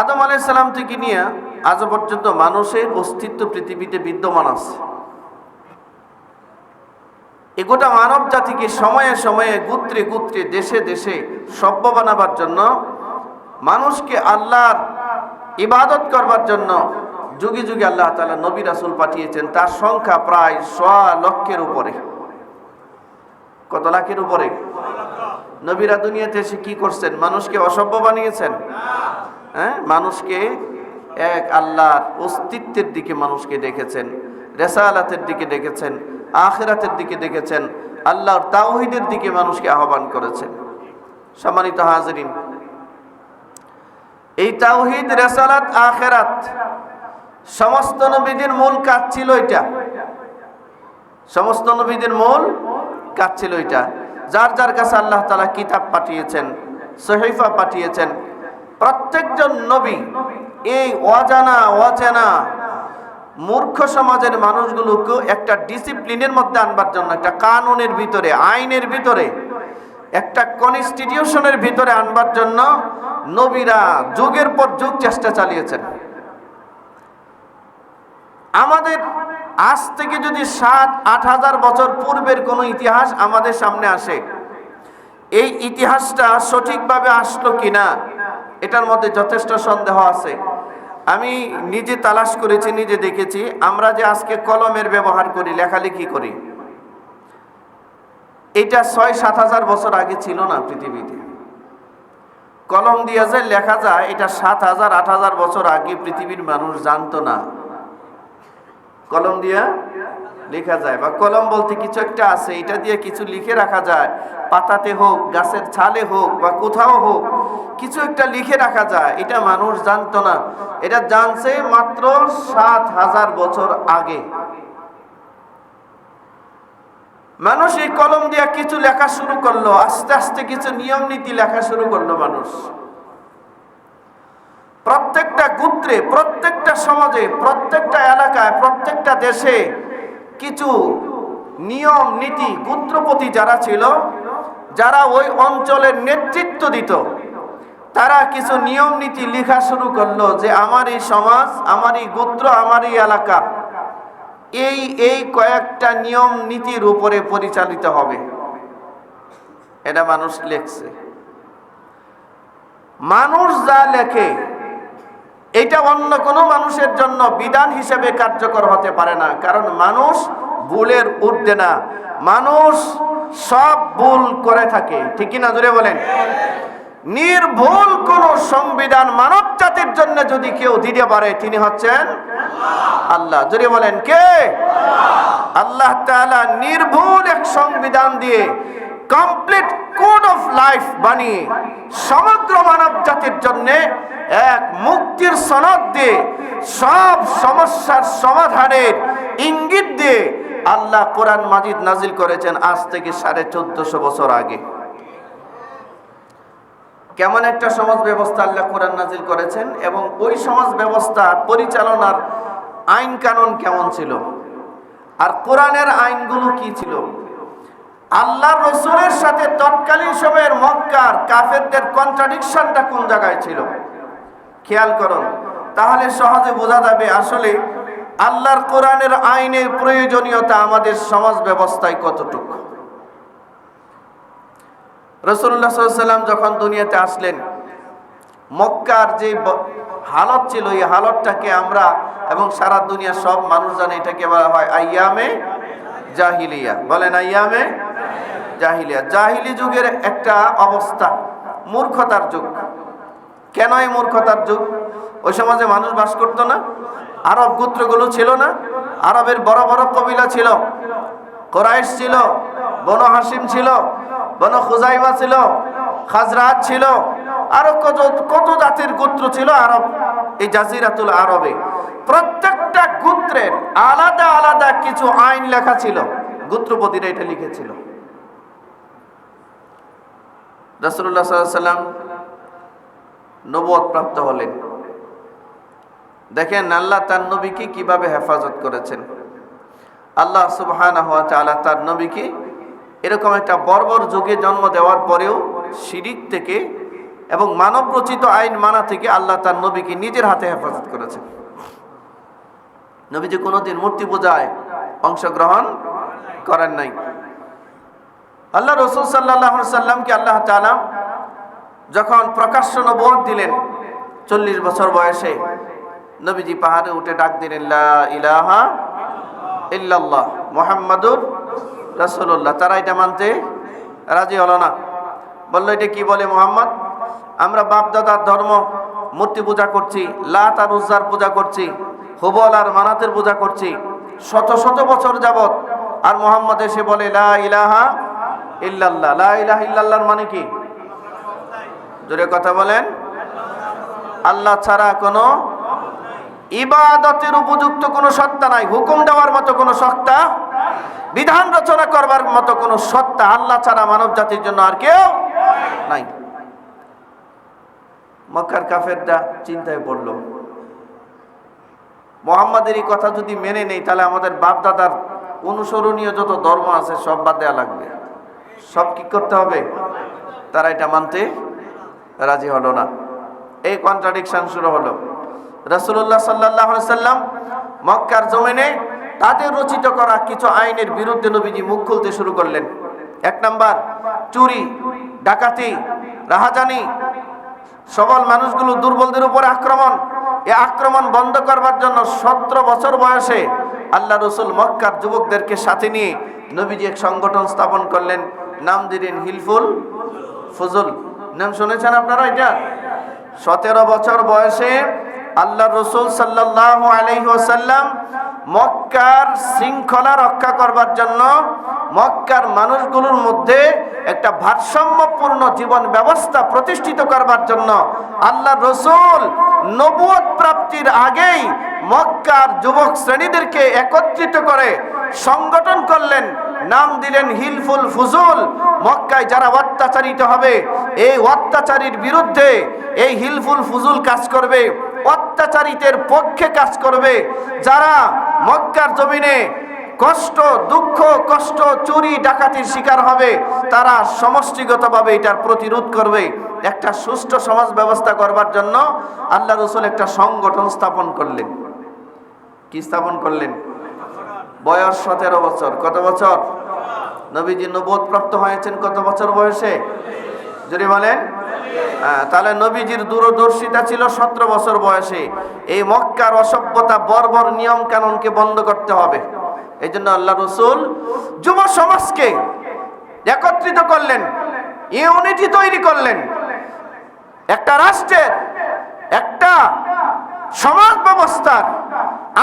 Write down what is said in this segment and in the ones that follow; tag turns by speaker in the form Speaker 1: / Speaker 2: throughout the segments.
Speaker 1: আদম আলাইসাল্লাম থেকে নিয়ে আজ পর্যন্ত মানুষের অস্তিত্ব পৃথিবীতে বিদ্যমান আছে। এগোটা মানব জাতিকে সময়ে সময়ে গুত্রে গুত্রে দেশে দেশে সভ্য বানাবার জন্য, মানুষকে আল্লাহর ইবাদত করবার জন্য যুগে যুগে আল্লাহ তালা নবী রাসুল পাঠিয়েছেন, তার সংখ্যা প্রায় সোয়া লক্ষের উপরে। কত লাখের উপরে? নবীরা দুনিয়াতে এসে কি করছেন? মানুষকে অসভ্য বানিয়েছেন? হ্যাঁ? মানুষকে এক আল্লাহর অস্তিত্বের দিকে মানুষকে ডেকেছেন রেসালাতের দিকে ডেকেছেন আখেরাতের দিকে ডেকেছেন আল্লাহর তাওহিদের দিকে মানুষকে আহ্বান করেছেন। সম্মানিত হাজরিন, এই তাওহিদ, রেসালাত, আখেরাত সমস্ত নবীদের মূল কাজ ছিল এটা। সমস্ত নবীদের মূল কাজ ছিল এটা। যার যার কাছে আল্লাহ তালা কিতাব পাঠিয়েছেন, সহিফা পাঠিয়েছেন প্রত্যেকজন নবী এই অজানা, অচেনা মূর্খ সমাজের মানুষগুলোকে একটা ডিসিপ্লিনের মধ্যে আনবার জন্য, একটা কানুনের ভিতরে, আইনের ভিতরে, একটা কনস্টিটিউশনের ভিতরে আনবার জন্য নবীরা যুগের পর যুগ চেষ্টা চালিয়েছেন। আমাদের আজ থেকে যদি সাত, আট হাজার বছর পূর্বের কোনো ইতিহাস আমাদের সামনে আসে, এই ইতিহাসটা সঠিকভাবে আসলো কিনা এটার মধ্যে যথেষ্ট সন্দেহ আছে। আমি নিজে তালাশ করেছি, নিজে দেখেছি। আমরা যে আজকে কলমের ব্যবহার করি, লেখালেখি করি, এটা ছয় সাত হাজার বছর আগে ছিল না পৃথিবীতে। কলম দিয়ে যে লেখা যায়, এটা সাত হাজার, আট হাজার বছর আগে পৃথিবীর মানুষ জানতো না। কলম দিয়া লেখা যায় বা কলম বলতে কিছু একটা আছে, এটা দিয়ে কিছু লিখে রাখা যায়। পাতাতে হোক, গাছের ছালে হোক বা কোথাও হোক, কিছু একটা লিখে রাখা যায়। এটা মানুষ জানতো না। এটা জানছে মাত্র সাত হাজার বছর আগে। মানুষ এই কলম দিয়ে কিছু লেখা শুরু করল। আস্তে আস্তে কিছু নিয়ম নীতি লেখা শুরু করল মানুষ। প্রত্যেকটা গুত্রে, প্রত্যেকটা সমাজে, প্রত্যেকটা এলাকায়, প্রত্যেকটা দেশে কিছু নিয়ম, নীতি, গুত্রপতি যারা ছিল, যারা ওই অঞ্চলের নেতৃত্ব দিত, তারা কিছু নিয়ম, নীতি লেখা শুরু করল যে আমার এই সমাজ, আমার এই গোত্র, আমার এই এলাকা, এই এই কয়েকটা নিয়ম, নীতির উপরে পরিচালিত হবে। এটা মানুষ লেখছে। মানুষ যা লেখে এটা অন্য কোনো মানুষের জন্য বিধান হিসেবে কার্যকর হতে পারে না। কারণ মানুষ ভুলের ঊর্ধ্বে না। মানুষ সব ভুল করে থাকে। ঠিক না জুড়ে বলেন? নির্ভুল কোন সংবিধান মানব জাতির জন্য যদি কেউ দিতে পারে, তিনি হচ্ছেন আল্লাহ। জুড়ে বলেন, কে? আল্লাহ। নির্ভুল এক সংবিধান দিয়ে কমপ্লিট কোড অফ লাইফ বানিয়ে সমগ্র মানব জাতির জন্য এক মুক্তির সনদ দিয়ে সব সমস্যার সমাধানের ইঙ্গিত দিয়ে আল্লাহ কোরআন মাজিদ নাজিল করেছেন আজ থেকে সাড়ে চোদ্দশো বছর আগে। কেমন একটা সমাজ ব্যবস্থা আল্লাহ কোরআন নাজিল করেছেন এবং ওই সমাজ ব্যবস্থা পরিচালনার আইন কানুন কেমন ছিল? আর কোরআনের আইনগুলো কি ছিল? আল্লাহ রসুলের সাথে তৎকালীন সময়ের মক্কার কাফেরদের কন্ট্রাডিকশনটা কোন জায়গায় ছিল? খেয়াল করুন। তাহলে সহজে বোঝা যাবে আসলে আল্লাহর কোরআনের আইনের প্রয়োজনীয়তা আমাদের সমাজ ব্যবস্থায় কতটুকু। রসুল্লাহ সাল্লাম যখন দুনিয়াতে আসলেন, মক্কার যে হালত ছিল, এই হালতটাকে আমরা এবং সারা দুনিয়া সব মানুষ জানে, এটাকে বলা হয় আইয়ামে জাহিলিয়া। বলেন আইয়ামে জাহিলিয়া। জাহিলি যুগের একটা অবস্থা, মূর্খতার যুগ। কেন এই মূর্খতার যুগ? ওই সমাজে মানুষ বাস করতো না, আরব গোত্রগুলো ছিল না, আরবের বড় বড় কবিলা ছিল, কোরাইশ ছিল, বন হাসিম ছিল, বন খুজাইমা ছিল খাজরাত ছিল, আরও কত কত জাতির গোত্র ছিল আরব, এই জাজিরাতুল আরবে। প্রত্যেকটা গোত্রের আলাদা আলাদা কিছু আইন লেখা ছিল, গোত্রপতিরা এটা লিখেছিল। আলাইহি সাল্লাম নবুয়ত প্রাপ্ত হলেন। দেখেন আল্লাহ তার নবীকে কীভাবে হেফাজত করেছেন। আল্লাহ সুবহানাহু ওয়া তাআলা তার নবীকে এরকম একটা বর্বর যুগে জন্ম দেওয়ার পরেও শিরিক থেকে এবং মানব রচিত আইন মানা থেকে আল্লাহ তার নবীকে নিজের হাতে হেফাজত করেছেন। নবীজি কোনোদিন মূর্তি পূজায় অংশগ্রহণ করেন নাই। আল্লাহ রসুল সাল্লাহ সাল্লামকে আল্লাহ তালা যখন প্রকাশ্য নবোধ দিলেন চল্লিশ বছর বয়সে, নবীজি পাহাড়ে উঠে ডাক দিলেন ইলাহা ইল্লাল্লাহ মোহাম্মদুর রাসূলুল্লাহ। তারা এটা মানতে রাজি হলো না। বলল, এটা কি বলে মোহাম্মদ? আমরা বাপ দাদার ধর্ম, মূর্তি পূজা করছি, লাত আর উজ্জার পূজা করছি, হুবল আর মানাতের পূজা করছি, শত শত বছর যাবত আর মোহাম্মদ এসে বলে, লা ইলাহা ইল্লাল্লাহ মানে কি? জোরে কথা বলেন। আল্লাহ ছাড়া কোনো ইবাদতের উপযুক্ত কোনো সত্তা নাই, হুকুম দেওয়ার মতো কোনো সত্তা, বিধান রচনা করবার মতো কোনো সত্তা আল্লাহ ছাড়া মানব জাতির জন্য আর কেউ নাই। মক্কার কাফেরটা চিন্তায় পড়ল, মোহাম্মদের এই কথা যদি মেনে নেই, তাহলে আমাদের বাপদাদার অনুসরণীয় যত ধর্ম আছে সব বাদ দেওয়া লাগবে। সব কি করতে হবে? তারা এটা মানতে রাজি হলো না। এই কন্ট্রাডিকশন শুরু হলো। রসুল্লাহ সাল্লাহ সাল্লাম মক্কার জমিনে তাদের রচিত করা কিছু আইনের বিরুদ্ধে নবীজি মুখ খুলতে শুরু করলেন। এক নাম্বার, চুরি, ডাকাতি, রাহাজানি, সবল মানুষগুলো দুর্বলদের উপর আক্রমণ। এ আক্রমণ বন্ধ করবার জন্য সতেরো বছর বয়সে আল্লাহ রসুল মক্কার যুবকদেরকে সাথে নিয়ে নবীজি এক সংগঠন স্থাপন করলেন। নাম দিলেন হিলফুল ফজল। নাম শুনেছেন আপনারা এটা? সতেরো বছর বয়সে আল্লাহ রসুল সাল্লাহ আলহিহাসাল্লাম মক্কার শৃঙ্খলা রক্ষা করবার জন্য মক্কার মানুষগুলোর মধ্যে একটা ভারসাম্যপূর্ণ জীবন ব্যবস্থা প্রতিষ্ঠিত করবার জন্য আল্লাহ রসুল নবুয়ত প্রাপ্তির আগেই মক্কার যুবক শ্রেণীদেরকে একত্রিত করে সংগঠন করলেন। নাম দিলেন হিলফুল ফুজুল। মক্কায় যারা অত্যাচারিত হবে, এই অত্যাচারীর বিরুদ্ধে এই হিলফুল ফুজুল কাজ করবে অত্যাচারিতের পক্ষে কাজ করবে। যারা মক্কার জমিনে কষ্ট, দুঃখ, কষ্ট, চুরি, ডাকাতির শিকার হবে, তারা সমষ্টিগতভাবে এটার প্রতিরোধ করবে। একটা সুষ্ঠু সমাজ ব্যবস্থা করবার জন্য আল্লাহ রসুল একটা সংগঠন স্থাপন করলেন। কি স্থাপন করলেন? বয়স সতেরো বছর। কত বছর? নবীজি নবোধ প্রাপ্ত হয়েছেন কত বছর বয়সে? যদি বলেন? হ্যাঁ, তাহলে নবীজির দূরদর্শিতা ছিল সতেরো বছর বয়সে। এই মক্কার অসভ্যতা বর্বর নিয়ম কানুনকে বন্ধ করতে হবে। এই জন্য আল্লাহ রসুল যুব সমাজকে একত্রিত করলেন ইউনিটি তৈরি করলেন। একটা রাষ্ট্রের একটা সমাজ ব্যবস্থার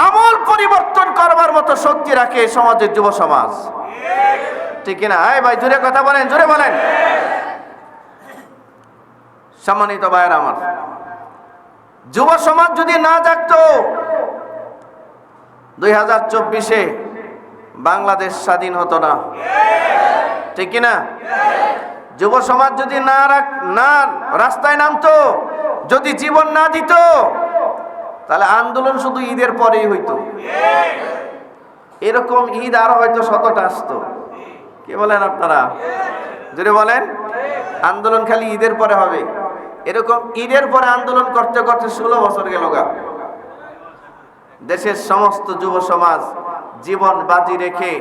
Speaker 1: আমল পরিবর্তন করবার মতো শক্তি রাখে সমাজের যুব সমাজ। ঠিক না এই ভাই, জোরে কথা বলেন, জোরে বলেন। সম্মানিত ভাইয়ের আমার, যুব সমাজ যদি না জাগতো, দুই হাজার চব্বিশে বাংলাদেশ স্বাধীন হতো না। ঠিক কিনা? যুব সমাজ যদি না না রাস্তায় নামতো, যদি জীবন না দিত, তাহলে আন্দোলন শুধু ঈদের পরেই হইতো। এরকম ঈদ আর হয়তো শতটা আসতো। কি বলেন আপনারা? যদি বলেন। আন্দোলন খালি ঈদের পরে হবে। এরকম ঈদের পরে আন্দোলন করতে করতে ষোলো বছর গেল গা। দেশের সমস্ত যুব সমাজ জীবন বাজি রেখে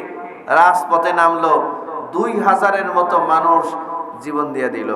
Speaker 1: রাজপথে নামলো। দুই হাজারের মতো মানুষ জীবন দিয়ে দিল।